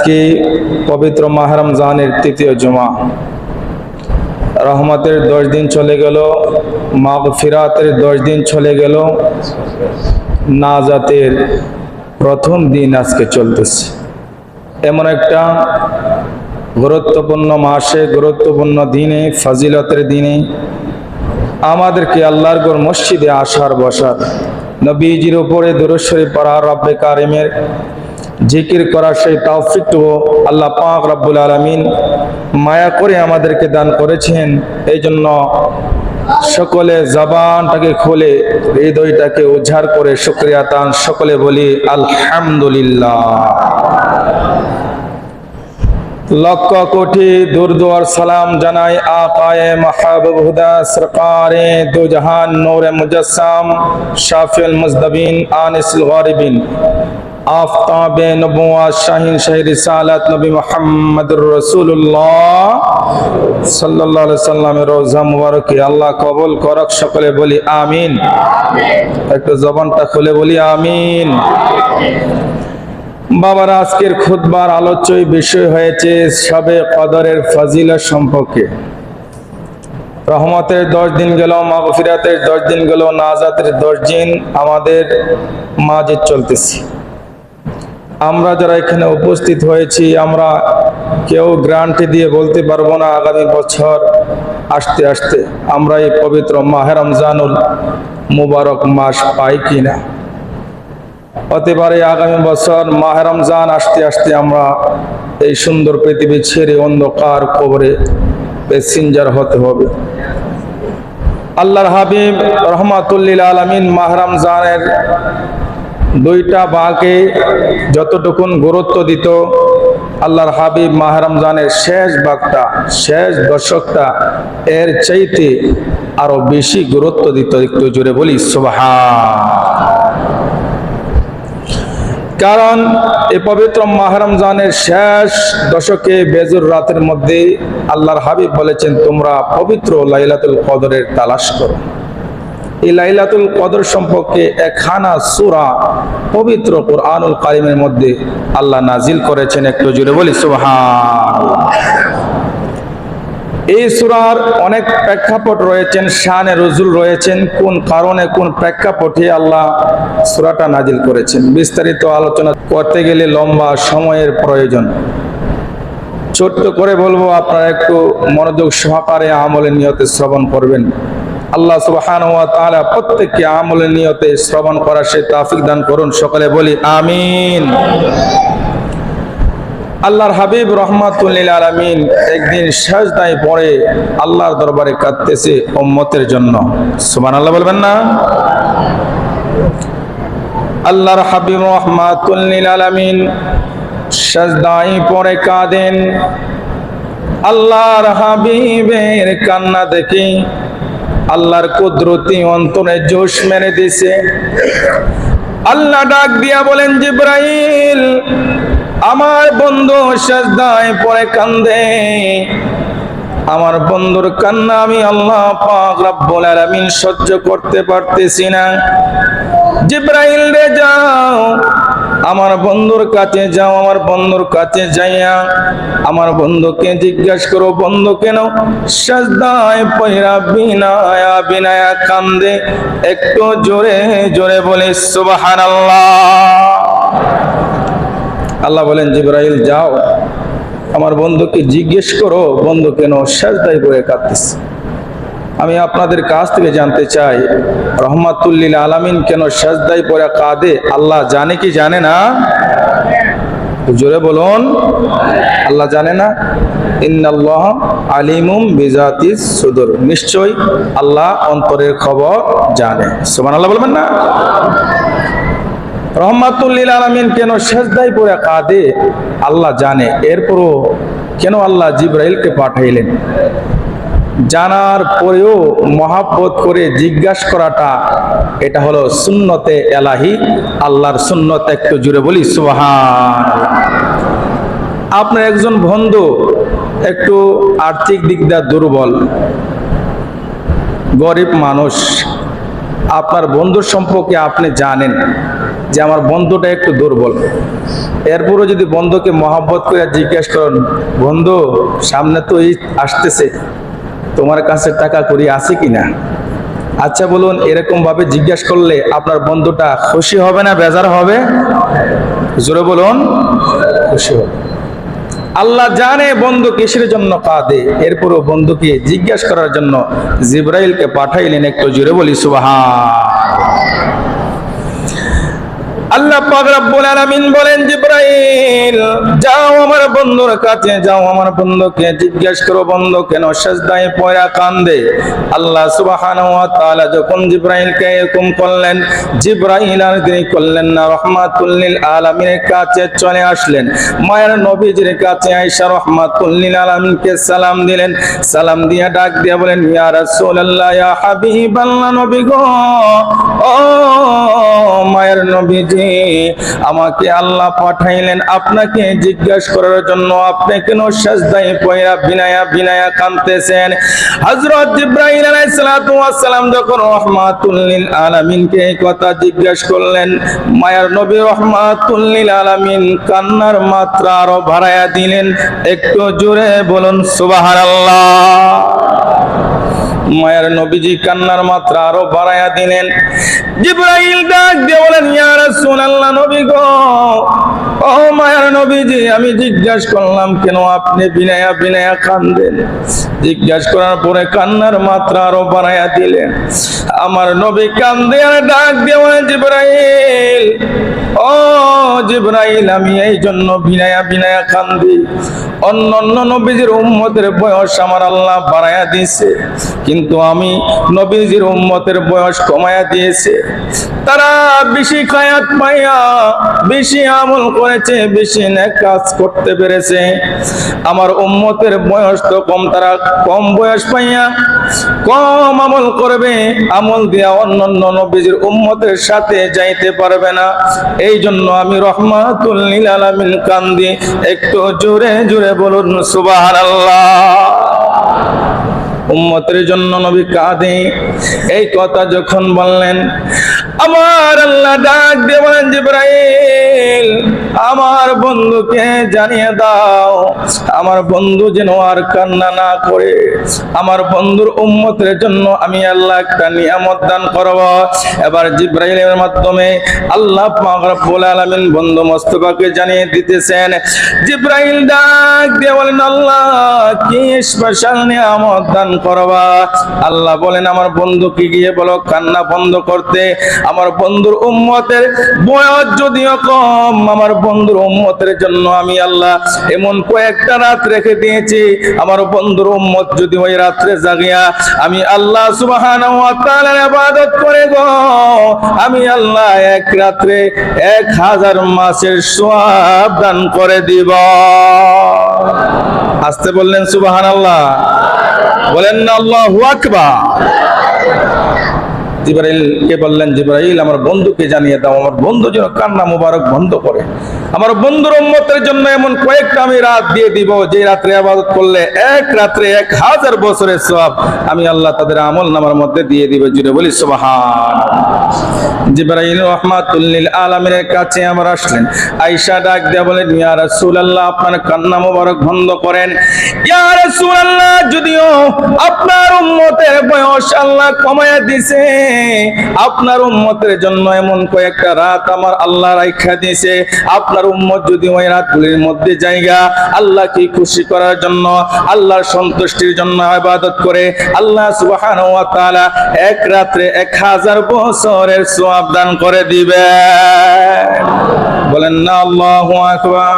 আজকে পবিত্র মাহরম জানের তৃতীয় জমা। রহমতের দশ দিন চলে গেল মাগ ফিরাতের দশ দিন চলে গেল। নাজাতের প্রথম দিন আজকে চলতেছে। এমন একটা গুরুত্বপূর্ণ মাসে, গুরুত্বপূর্ণ দিনে, ফাজিলতের দিনে আমাদেরকে আল্লাহর গোর মসজিদে আসার বসার, নবীজির উপরে দুরস্বরী পড়া রব্বে কারিমের জিকির করার সেই তাওফিকটুকু আল্লাহ পাক রব্বুল আলমিন মায়া করে আমাদেরকে দান করেছেন। এই জন্য সকলে জবানটাকে খুলে, হৃদয়টাকে উদ্ধার করে শুক্রিয়া তান সকলে বলি, আলহামদুলিল্লাহ। লক্ষ কোটি দুর্দুয়ার সালাম জানাই আকায়ে মাহবুব হুদা সরকারে দু জাহান নূর মুজসম শাফিল মুজদবিন আনিসুল গরিবিন। আফতাবে নবুয়াত শাহিন শাহী রিসালাত নবী মুহাম্মদুর রাসূলুল্লাহ সাল্লাল্লাহু আলাইহি সাল্লামের রোজা মুবারকে আল্লাহ কবুল করক সকলে বলি আমিন। একটু জবানটা খুলে বলি আমিন। বাবার, আজকের খুতবার আলোচ্য বিষয় হয়েছে সবে কদরের ফাজিলা সম্পর্কে। রহমতের দশ দিন গেল, মাগফিরাতের দশ দিন গেল, নাজাতের দশ দিন আমাদের মাঝে চলতেছে। আমরা যারা এখানে উপস্থিত হয়েছি, আমরা কেউ গ্রান্টি দিয়ে বলতে পারব না আগামী বছর আসতে আসতে আমরা এই পবিত্র মাহে রমজানুল মুবারক মাস পাই কিনা। হতে পারে আগামী বছর মাহে রমজান আসতে আসতে আমরা এই সুন্দর পৃথিবী ছেড়ে অন্ধকার কবরে প্যাসেঞ্জার হতে হবে। আল্লাহর হাবিব রহমাতুল্লিল আলমিন মাহ রমজানের দুইটা বাঁকে যতটুকুন গুরুত্ব দিত, আল্লাহর হাবিব মাহ রমজানের শেষ বাঘটা শেষ দশকটা এর চাইতে আরও বেশি গুরুত্ব দিত। একটু জোরে বলি সুবাহা কারণ এ পবিত্র মাহরমজানের শেষ দশকে বেজুর রাতের মধ্যে আল্লাহর হাবিব বলেছেন, তোমরা পবিত্র লাইলাতুল কদরের তালাশ করো। এই লাইলাতুল কদর সম্পর্কে একখানা সুরা পবিত্র কোরআনুল কারিমের মধ্যে আল্লাহ নাজিল করেছেন, একটু জুড়ে বলি সুবহান এই সুরার অনেক প্রেক্ষাপট রয়েছেন, শানে রজুল রয়েছেন, কোন কারণে কোন প্রেক্ষাপটে আল্লাহ সুরাটা নাজিল করেছেন? বিস্তারিত আলোচনা করতে গেলে লম্বা সময়ের প্রয়োজন। ছোট্ট করে বলব, আপনারা একটু মনোযোগ সহকারে আমলের নিয়তে শ্রবণ করবেন। আল্লাহ সুবহান ওয়া প্রত্যেককে আমলের নিয়তে শ্রবণ করার সে তাফিক দান করুন। সকলে বলি, আমিন। আল্লাহর হাবিব রহমাতুল্লিল আলমিন একদিন সাজদায় পরে আল্লাহর দরবারে কাঁদতেছে উম্মতের জন্য। সুবান আল্লাহ বলবেন না? আল্লাহর হাবিব রহমাতুল্লিল আলমিন সাজদায় পড়ে কাঁদেন। আল্লাহর হাবিবের কান্না দেখি আল্লাহর কুদরতি অন্তরে জোশ মেরে দিছে। আল্লাহ ডাক দিয়া বলেন, জিব্রাইল আমার বন্ধু সাজদায় পরে কান্দে। আমার বন্ধুর কান্না আমি আল্লাহ রব্বুল আলামিন সহ্য করতে পারতেছি না। জিব্রাইল রে যাও, আমার বন্ধুর কাছে যাও, আমার বন্ধুর কাছে যাইয়া আমার বন্ধুকে জিজ্ঞাসা করো, বন্ধু কেন সাজদায় পয়রা বিনায়া বিনায়া কান্দে? একটু জোরে জোরে বলে, সুবহানাল্লাহ। আল্লাহ বলেন, জিব্রাইল, যাও। আমার বন্ধুকে জিজ্ঞেস করো, বন্ধু কেন সাজদাই বয়ে কাঁদতেছে? আমি আপনাদের কাছ থেকে জানতে চাই রহমাতুল্লিল আলামিন কেন সাজদাই পরে কাঁদে? আল্লাহ জানে কি জানে না? জোরে বলুন। আল্লাহ জানে না? ইন্নাল্লাহ আলিমুম বিজাতিস সুদুর। নিশ্চয় আল্লাহ অন্তরের খবর জানে। সুবহানাল্লাহ বলবেন না? রহমাতুল্লিল আলমিন কেন শেষদাই পরে কাঁদে? আল্লাহ জানে। এরপরও কেন আল্লাহ জিব্রাইলকে পাঠাইলেন? জানার পরেও মহাব্বত করে জিজ্ঞাসা করাটা, এটা হলো সুন্নতে এলাহি, আল্লাহর সুন্নত একটু জুড়ে বলি সুহান আপনার একজন বন্ধু একটু আর্থিক দিক দিয়ে দুর্বল, গরিব মানুষ, আপনার বন্ধুর সম্পর্কে আপনি জানেন। যে আমার বন্ধুটা একটু দুর্বল। এরপরও যদি বন্ধুকে মহাব্বত করে জিজ্ঞেস করেন, বন্ধু, সামনে তো এই আসতেছে, তোমার কাছে টাকা করি আছে কিনা? আচ্ছা বলুন এরকম ভাবে জিজ্ঞেস করলে আপনার বন্ধুটা খুশি হবে না, বেজার হবে? জোরে বলুন, খুশি হবে। আল্লাহ জানে বন্ধু কিসের জন্য কাঁদে। এরপরও বন্ধুকে জিজ্ঞাসা করার জন্য জিব্রাইলকে পাঠাইলেন একটু জোরে বলি, সুবহান আল্লাহ পাক বলেন, জিব্রাইল, যাও আমার বন্ধুর কাছে, যাও আমার বন্ধুকে জিজ্ঞেস করো, বন্ধু, কেন সাজদায় পয়রা কান্দে? আল্লাহ সুবহানাহু ওয়া যখন জিব্রাইলকে এরকম করলেন, জিব্রাইল আর তিনি করলেন না, রহমাতুল লিল আলামিনের কাছে চলে আসলেন। মায়ের নবীজির কাছে আয়েশা রহমাতুল লিল আলামিনকে সালাম দিলেন। সালাম দিয়া ডাক দিয়া বলেন, ইয়া রাসূলুল্লাহ, ইয়া হাবিবাল্লাহ নবী গো, ও মায়ের নবীজি, আমাকে আল্লাহ পাঠাইলেন আপনাকে জিজ্ঞাসা করার জন্য। আপনি কেন সাজদায় পয়রা বিনায়া বিনায়া কাঁদতেছেন? হযরত জিব্রাইল আলাইহিস সালাতু ওয়াস সালাম যখন রহমাতুল লিল আলামিনকে এই কথা জিজ্ঞাসা করলেন, মায়ের নবী রহমাতুল লিল আলামিন কান্নার মাত্রা আরও বাড়ায়া দিলেন। একটু জোরে বলুন, সুবহানাল্লাহ। মায়ের নবীজি কান্নার মাত্রা আরও বাড়ায়া দিলেন। জিব্রাইল ডাক দিয়ে বলেন, ইয়া রাসূলুল্লাহ নবী গো, ও মায়ের নবীজি, আমি জিজ্ঞাসা করলাম, কেন আপনি বিনায়া বিনায়া কান্দেন? জিজ্ঞাসা করার পরে কান্নার মাত্রা আরও বাড়ায়া দিলেন। আমার নবী কান্দে আর ডাক দিয়ে বলেন, জিব্রাইল, ও জিব্রাইল, আমি এই জন্য বিনায়া বিনায়া কান্দি। অন্য অন্য নবীজির উম্মতের বয়স আমার আল্লাহ বাড়ায়া দিয়েছে কিন্তু আমি নবীজির উম্মতের বয়স কমায়া দিয়েছে। তারা বেশি খায়াত পাইয়া, বেশি আমল করেছে, বেশি নেক কাজ করতে পেরেছে। আমার উম্মতের বয়স তো কম, তারা কম বয়স পাইয়া কম আমল করবে। আমল দিয়া অন্যান্য নবীজির উম্মতের সাথে যাইতে পারবে না। এই জন্য আমি রহমাতুল লিল আলামিন কান্দি, একটু জোরে জোরে বলুন সুবহানাল্লাহ। উম্মতের জন্য নবী কাঁদে। এই কথা যখন বললেন আমার আল্লাহ ডাক দিয়ে জিব্রাইল আমার বন্ধুকে জানিয়ে দাও। আমার বন্ধু যেন আর কান্না না করে। আমার বন্ধুর উম্মতের জন্য আমি আল্লাহ একটা নিয়ামত দান করব। এবার জিব্রাইলের মাধ্যমে আল্লাহ রব্বুল আলামিন বন্ধু মোস্তফাকে জানিয়ে দিতেছেন, জিব্রাইল ডাক দিয়ে বলেন, আল্লাহ, কি স্পেশাল নিয়ামত দান করবা? আল্লাহ বলেন, আমার বন্ধুকে গিয়ে বলো, কান্না বন্ধ করতে। আমার বন্ধুর উম্মতের বয়স যদিও কম, আমার বন্ধুর উম্মতের জন্য আমি আল্লাহ এমন কয়েকটা রাত রেখে দিয়েছি। আমার বন্ধুর উম্মত যদি ওই রাত্রে জাগিয়া আমি আল্লাহ তাআলার ইবাদত করে গো, আমি আল্লাহ এক রাত্রে এক হাজার মাসের সওয়াব দান করে দিব। আসতে বললেন সুবহানাল্লাহ। বলেন না, আল্লাহু আকবার। জিব্রাইল কে বললেন, জিব্রাইল, আমার বন্ধুকে জানিয়ে দাও। আমার বন্ধু যেন কান্না মুবারক বন্ধ করে। আমার বন্ধুর উম্মতের জন্য এমন কয়েকটা আমি রাত দিয়ে দিব, যে রাত্রে আবাদত করলে এক রাত্রে এক হাজার বছরের সব আমি আল্লাহ তাদের আমল নামার মধ্যে দিয়ে দিব। জুড়ে বলি সুবহান জিব্রাইল রহমাতুল্লিল আলামিনের কাছে আমার আসলেন। আয়েশা ডাক দেয়া বলেন, ইয়া রাসূলুল্লাহ, আপনার কান্না মুবারক বন্ধ করেন। ইয়া রাসূলুল্লাহ, যদিও আপনার উম্মতের বয়স আল্লাহ কমায়া দিছে আপনার উম্মতের জন্য এমন কয়েকটা রাত আমার আল্লাহ রাইখা দিয়েছে। আপনার উম্মত যদি ওই রাতগুলির মধ্যে জায়গা আল্লাহকে খুশি করার জন্য, আল্লাহর সন্তুষ্টির জন্য ইবাদত করে, আল্লাহ তাআলা এক রাত্রে এক হাজার বছরের সওয়াব দান করে দিবেন। বলেন না, আল্লাহু আকবার।